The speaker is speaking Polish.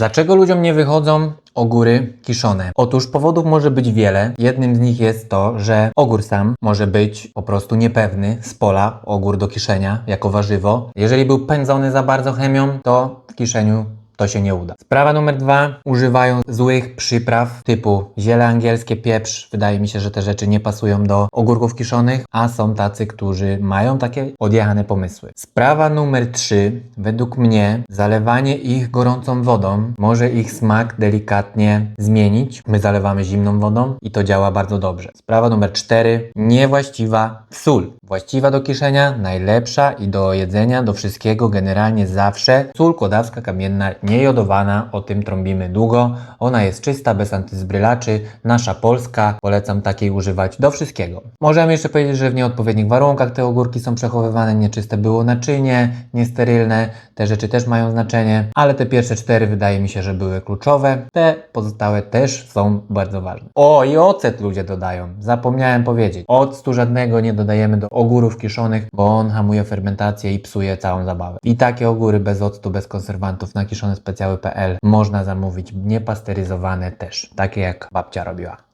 Dlaczego ludziom nie wychodzą ogóry kiszone? Otóż powodów może być wiele. Jednym z nich jest to, że ogór sam może być po prostu niepewny z pola, ogór do kiszenia jako warzywo. Jeżeli był pędzony za bardzo chemią, to w kiszeniu to się nie uda. Sprawa numer dwa. Używają złych przypraw typu ziele angielskie, pieprz. Wydaje mi się, że te rzeczy nie pasują do ogórków kiszonych, a są tacy, którzy mają takie odjechane pomysły. Sprawa numer trzy. Według mnie zalewanie ich gorącą wodą może ich smak delikatnie zmienić. My zalewamy zimną wodą i to działa bardzo dobrze. Sprawa numer cztery. Niewłaściwa sól. Właściwa do kiszenia, najlepsza i do jedzenia, do wszystkiego, generalnie zawsze. Sól kłodawska kamienna, niejodowana, o tym trąbimy długo. Ona jest czysta, bez antyzbrylaczy, nasza polska. Polecam takiej używać do wszystkiego. Możemy jeszcze powiedzieć, że w nieodpowiednich warunkach te ogórki są przechowywane, nieczyste było naczynie, niesterylne. Te rzeczy też mają znaczenie, ale te pierwsze cztery wydaje mi się, że były kluczowe. Te pozostałe też są bardzo ważne. O, i ocet ludzie dodają. Zapomniałem powiedzieć. Octu żadnego nie dodajemy do ogórów kiszonych, bo on hamuje fermentację i psuje całą zabawę. I takie ogóry bez octu, bez konserwantów na kiszonespecjały.pl można zamówić niepasteryzowane też, takie jak babcia robiła.